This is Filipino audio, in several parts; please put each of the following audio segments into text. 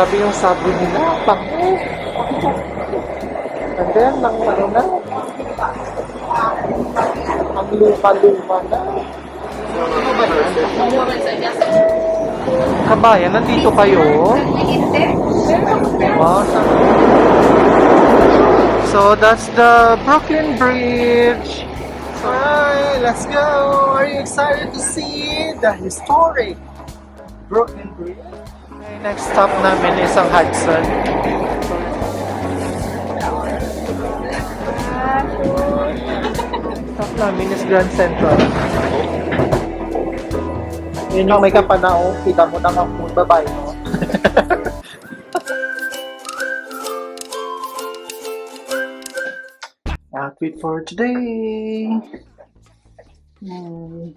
Grabe yung sabi nila. Pango. And then, ang ano na. Ang lupa-lupa na. Kabayan, nandito kayo? Sa- So that's the Brooklyn Bridge. Alright, let's go. Are you excited to see the historic Brooklyn Bridge? Okay, next stop namin is ang Hudson. Stop namin is Grand Central. Yun yung may kapanao, kita mo na ang babae, no? Outfit for today. Hmm.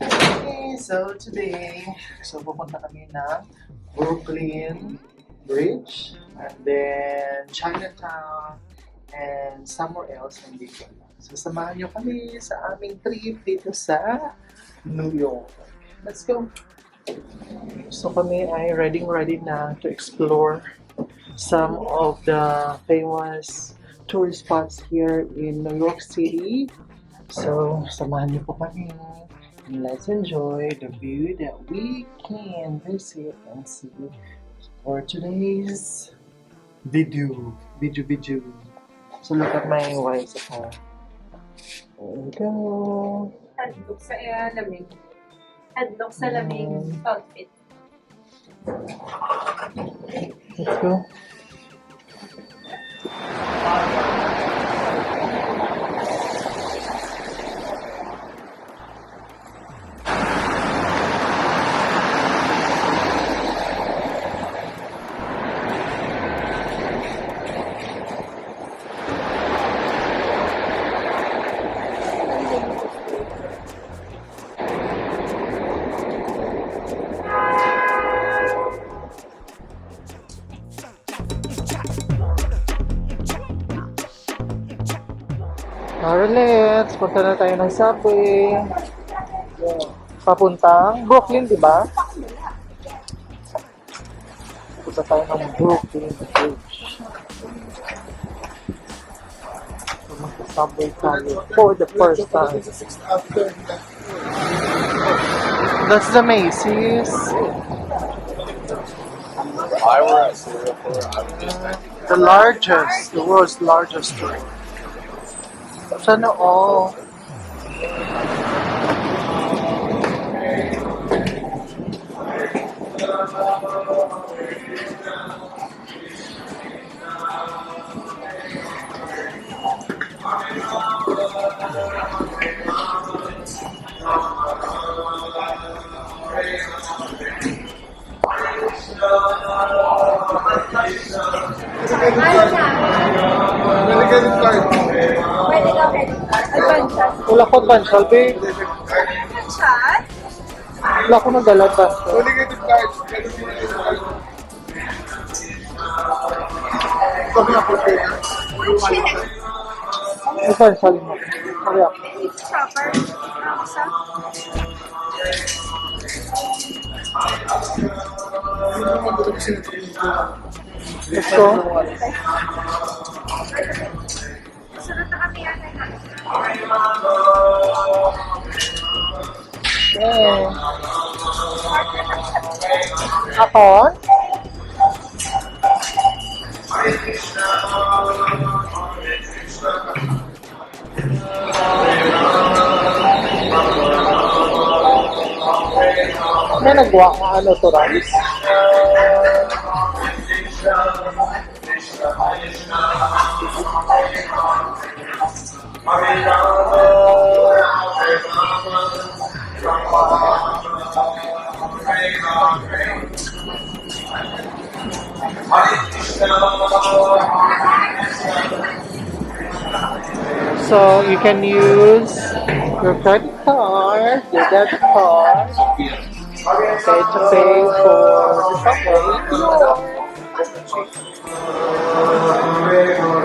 Okay, so today, so pupunta kami ng Brooklyn Bridge and then Chinatown and somewhere else hindi ko alam. So samahan nyo kami sa aming trip dito sa New York. Let's go! So kami ay ready ready na to explore some of the famous tourist spots here in New York City. So, samahan niyo po kami. And let's enjoy the view that we can visit and see for today's video. Video, video. So, look at my wife's car. There we go. Hadlock sa uh, lamig. Hadlock sa lamig outfit. Let's go. Alright, let's. Punta na tayo ng subway. Papuntang Brooklyn, di ba? Punta tayo ng Brooklyn Bridge. So, magsa-subway tayo for the first time. That's the Macy's. The largest, the world's largest store. Sana all. Delegated card. Wala ko bansal, babe. Chat? Wala ko bansal. Delegated card. Delegated card. Sabi na po siya. May bansal mo. Hurry up. Shopper? Ako sa? Let's go. Sunod na kami yan. Okay. Ako? May nagwa ka ano to, Rams? So you can use your credit card, your debit card, Okay, to pay for the subway.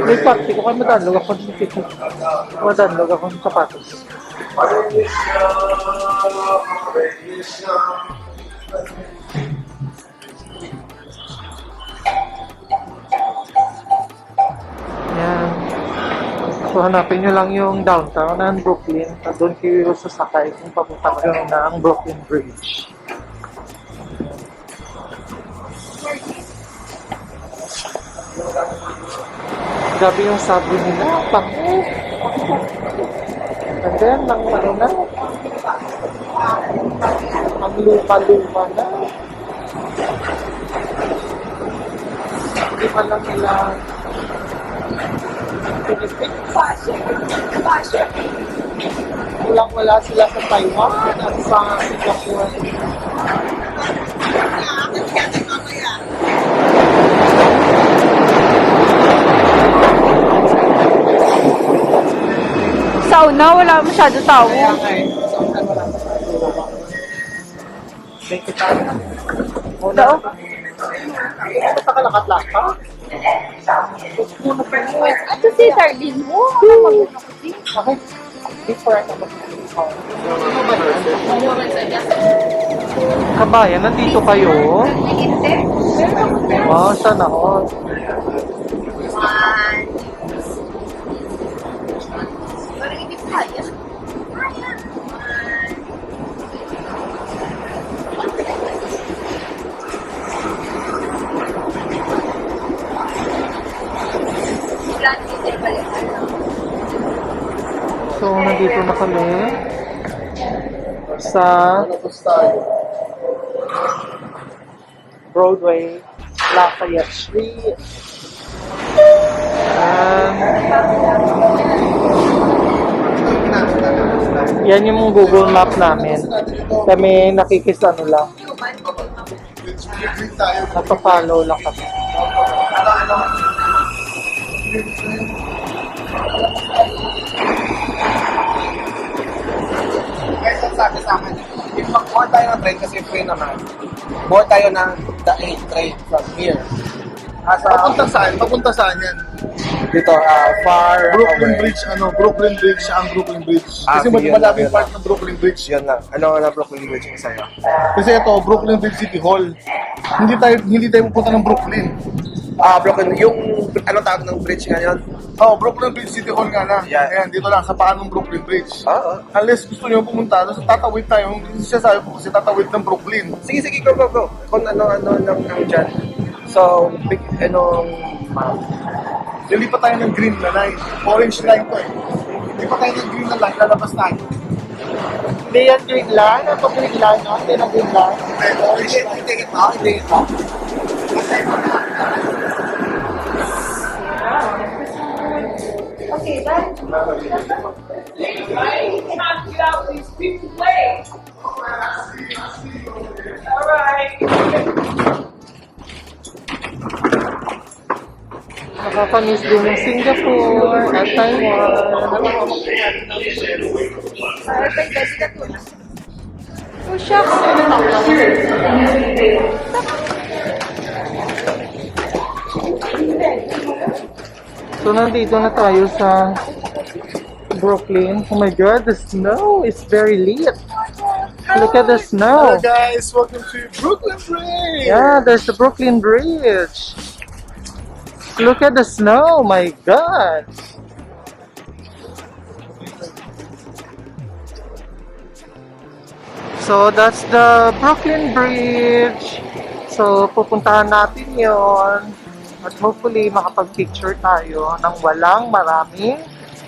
May party ko kayo madandog ako ng ticket. Madandog ako ng sapatos. Yan. So hanapin nyo lang yung downtown ng Brooklyn. Doon kayo sasakay kung papunta kayo ng Brooklyn Bridge. Grabe yung sabi nila. Pango. And then, ang ano na. Ang luma-luma na. Hindi pa lang nila Walang wala sila sa Taiwan at sa Singapore. Una, wala masyado tao. Kaya nga eh, sa unan wala pa sa. May kita. Una. Nakalakat-lakat? Puno pa mo. Ito si Darlene mo. Okay. Different ako. Kabayan, nandito kayo? Wow, sana all. Nandito na kami sa. Broadway, Lafayette Street. And, yan yung Google Map namin. Kami nakikisano lang. Green tayo. Napapollow lang kami. Tayo ng train kasi free naman, board tayo ng the 8 train from here. Asa, Papunta saan? Papunta saan yan? dito, ah, far Brooklyn away. Bridge, ano? Brooklyn Bridge, ang Brooklyn Bridge. Ah, Kasi yun, malabing yun part lang. ng Brooklyn Bridge. Yun na. Ano na Brooklyn Bridge yung sa'yo? Kasi ito, Brooklyn Bridge City Hall. Hindi tayo hindi tayo pupunta ng Brooklyn. Ah, Brooklyn, yung, anong tawag ng bridge nga yun? Oh, Brooklyn Bridge City Hall nga na. Yeah. Ayan, dito lang sa paan ng Brooklyn Bridge. Oo. Unless gusto niyo pumunta, tapos tatawid tayo. Hindi siya sabi ko kasi tatawid ng Brooklyn. Sige, sige, go, go, go. Kung ano, ano, lang nang dyan. So, big, anong map? Lilipat tayo ng green na line. Orange line to eh. Lilipat tayo ng green na line, lalabas tayo. Hindi yan green line. Ano green line? No? Hindi na green line. Okay, orange Hindi, line. hindi ito, hindi ito. Okay, done. Nakakamiss din yung Singapore at Taiwan. Oh, shucks. So, nandito na tayo sa Brooklyn. Oh my God, the snow is very lit. Look at the Hello snow. guys, welcome to Brooklyn Bridge. Yeah, there's the Brooklyn Bridge. Look at the snow, my God. So, that's the Brooklyn Bridge. So, pupuntahan natin yon At hopefully, makapag-picture tayo ng walang maraming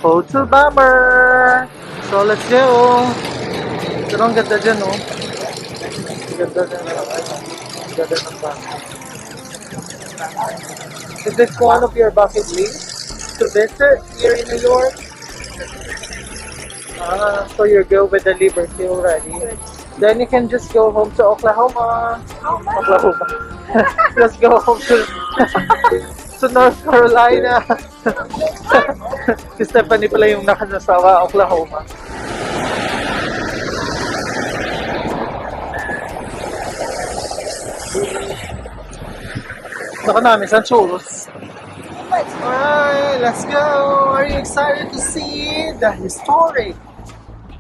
photo bomber. So, let's go. Pero ang ganda dyan, oh. Ang ganda na Ang ganda ng bahay. Is this one of your bucket list to visit here in New York? Ah, so you're good with the Liberty already. Then you can just go home to Oklahoma. Oklahoma. Let's go home to to North Carolina. si Stephanie pala yung nakanasawa, Oklahoma. Naka namin, San Churros. Alright, let's go! Are you excited to see the historic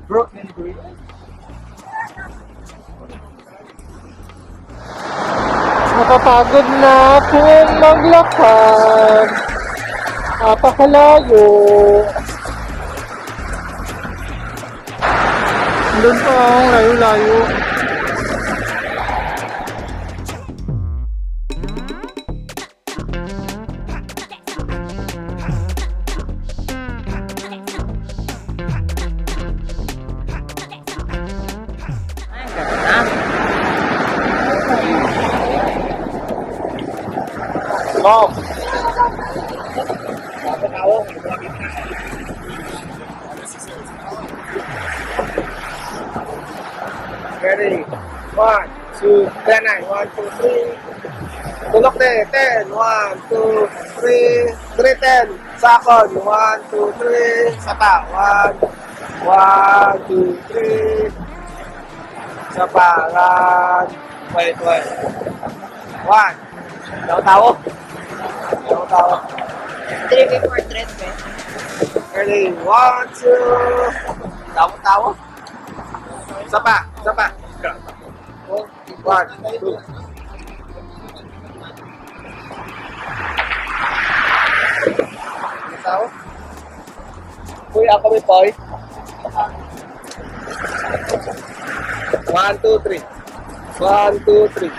Brooklyn Bridge? Nakapagod na akong maglakad. Napakalayo. Doon pa ang layo-layo. Ready? One, two, ten, nine. One, two, three. Tulok din. Ten. One, two, three. Three, ten. Second. One, two, three. Sapa. One. One, two, three. Sapa. One. Wait, wait. One. Tawa-tawa. Tawa-tawa. Three portrait ko. Ready? One, two. Tawa-tawa. Sapa. Sapa. One, two. Tawa. Uy, ako may boy. One, two, three. One, two, three.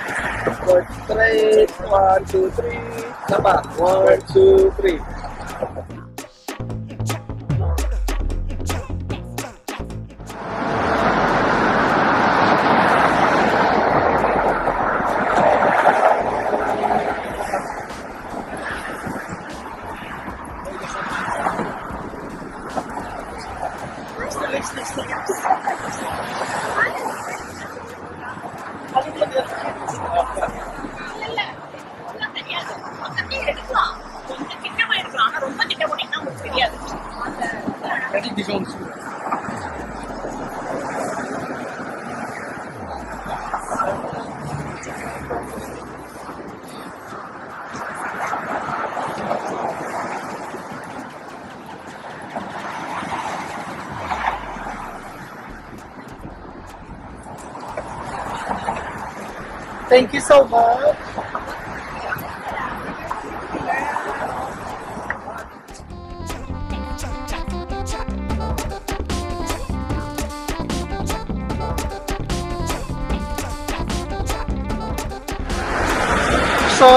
Four, straight. One, two, three. Sapa. One, two, three. So much. So,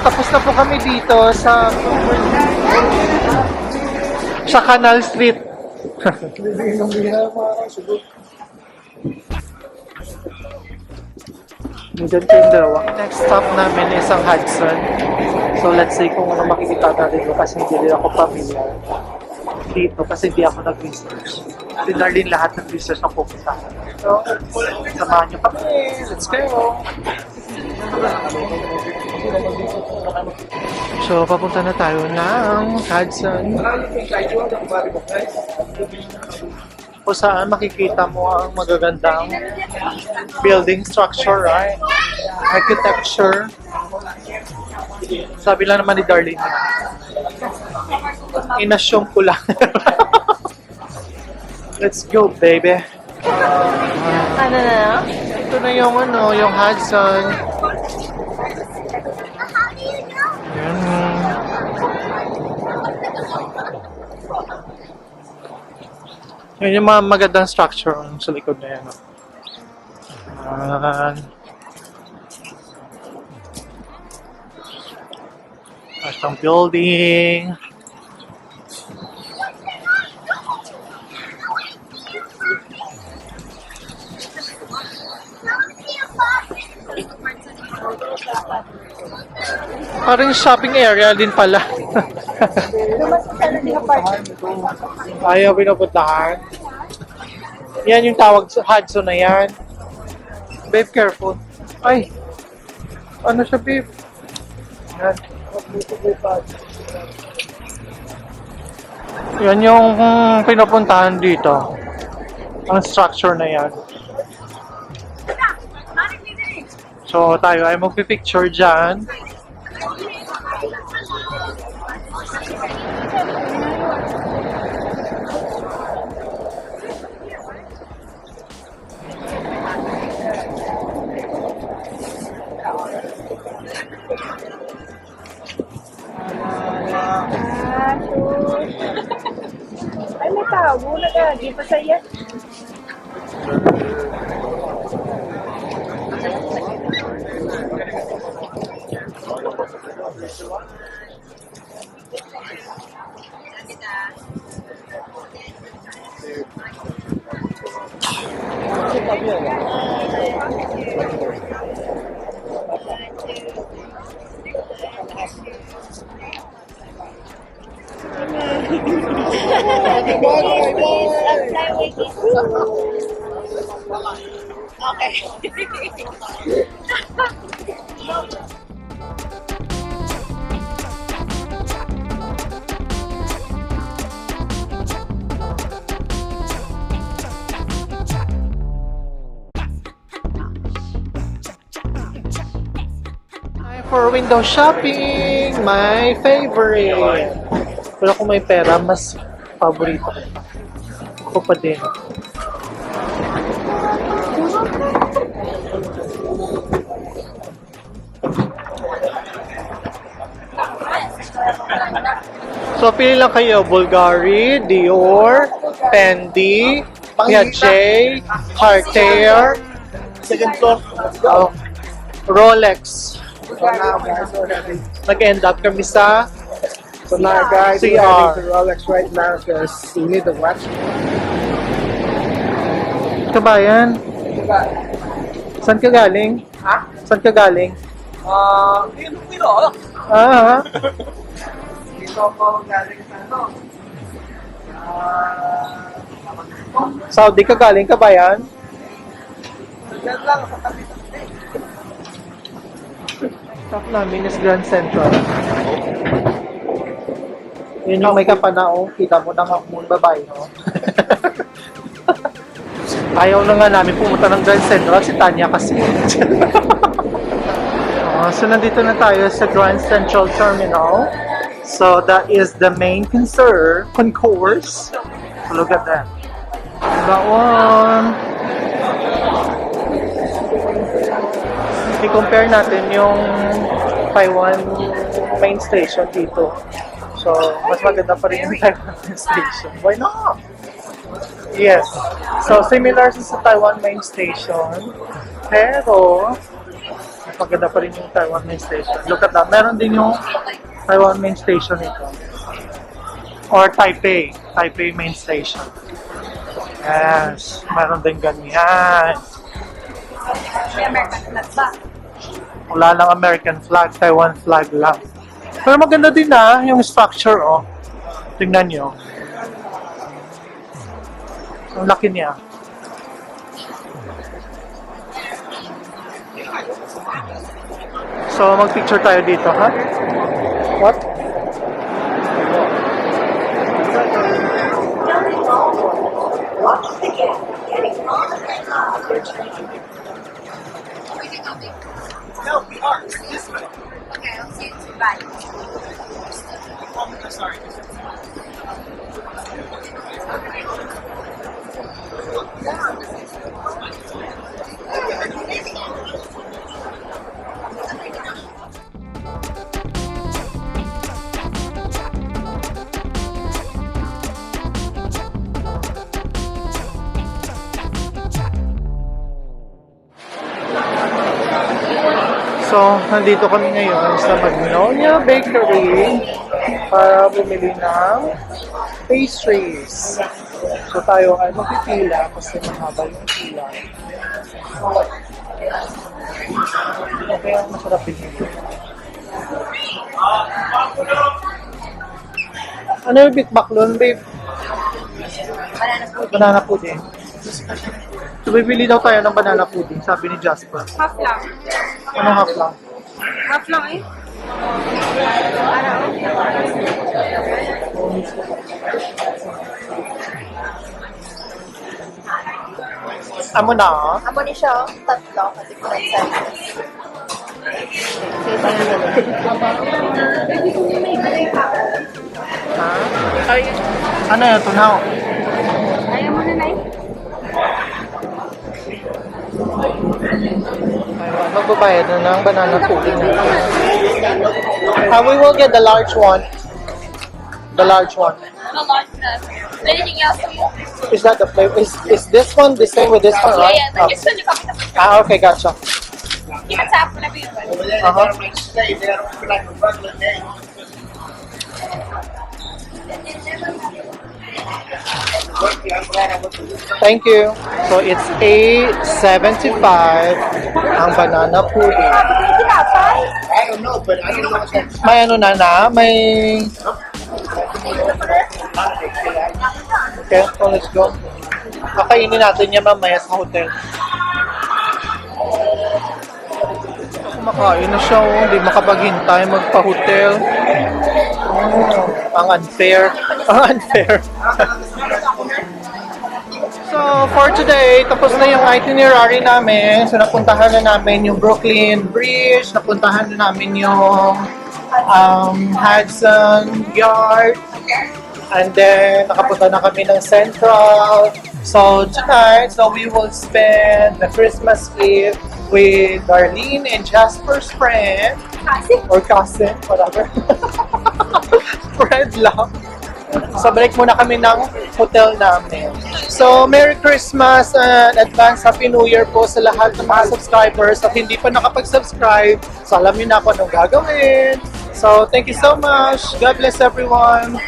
tapos na po kami dito sa sa Canal Street. Bibigyan ng bihira mga kasugot. Nandyan ko yung dalawa. Next stop namin is ang Hudson. So let's see kung ano makikita natin dito kasi hindi rin ako familiar dito kasi hindi ako nag-research. Si Darlene lahat ng research ang pupunta. So, samahan niyo kami. Let's go! So, papunta na tayo ng Hudson. Kung saan makikita mo ang magagandang building structure, right? Architecture. Sabi lang naman ni Darlene, inassume ko lang. Let's go, baby. Ano na? Ito na yung ano, yung Hudson. Yan yung mga magandang structure sa likod na yan. Ayan. Tapos ang building. Parang shopping area din pala. Ayaw pinupuntahan. Yan yung tawag sa Hudson na yan. Babe, careful. Ay! Ano siya, babe? Yan. Yan yung pinupuntahan dito. Ang structure na yan. So, tayo ay magpipicture dyan. Tao. Nagagi pa sa iya. Time for window shopping! My favorite! Pero kung may pera, mas paborito ko. Ako pa din. So, pili lang kayo. Bulgari, Dior, Fendi, Piaget, Cartier, Second floor. oh, Rolex. Nag-end up kami sa So now, guys, we're CR. heading to Rolex right now because we need the watch. Kabayan. Saan ka galing? Ha? Saan ka galing? Ah, yun, pero, Ah, dito ako galing sa ano. Ah, Saudi ka galing, kabayan? Yan lang, sa tabi Stop namin is Grand Central. Yun yung may kapanaong, kita mo na nga mong babae, no? Ayaw na nga namin pumunta ng Grand Central, si Tanya kasi. Ah, so nandito na tayo sa Grand Central Terminal. So that is the main concern, concourse. So look at that. That one. I-compare natin yung Taiwan main station dito. So, mas maganda pa rin yung Taiwan main station. Why not? Yes. So, similar sa sa Taiwan main station. Pero, mas maganda pa rin yung Taiwan main station. Look at that. Meron din yung Taiwan main station ito. Or Taipei. Taipei main station. Yes. Meron din ganyan. May American flag ba? Wala lang American flag, Taiwan flag lang. Pero maganda din na yung structure, oh. Tingnan nyo. Ang laki niya. So, mag-picture tayo dito, ha? What? Okay, So, nandito kami ngayon sa Magnolia Bakery para bumili ng pastries. So, tayo ay magpipila kasi mahaba yung pila. Okay, ang masarap din yun. Ano yung Big Baclon, babe? Banana food. Banana pudding. So, bibili daw tayo ng banana pudding, sabi ni Jasper. Half lang. Ano half lang? Half lang eh. Amo na. Amo ni siya, tatlo. At different sizes. Ay, Ano yun, tunaw? ayaw mo na? Ayun, magbabayad na ng banana pudding. Uh, we will get the large one. The large one. The large. Anything else for you? Is that the flavor? Is, is this one the same with this one, Yeah, right? yeah. Then just send your copy. Oh. Ah, okay, gotcha. Keep tap whenever you want. Uh-huh. Thank you. So it's 8.75 ang banana pudding. Don't know, but I don't know what that May ano na na, may... Okay, so let's go. Kakainin natin yan mamaya sa hotel. Kumakain na siya, oh. hindi makapaghintay magpa-hotel. Oh, ang unfair. Ang unfair. So, for today, tapos na yung itinerary namin. So, napuntahan na namin yung Brooklyn Bridge, napuntahan na namin yung um, Hudson Yard, and then nakapunta na kami ng Central. So, tonight, so we will spend the Christmas Eve with Darlene and Jasper's friend, or cousin, whatever. friend lang. So, balik muna kami ng hotel namin. So, Merry Christmas and advance Happy New Year po sa lahat ng mga subscribers. At hindi pa nakapag-subscribe, so alam niyo na kung anong gagawin. So, thank you so much. God bless everyone.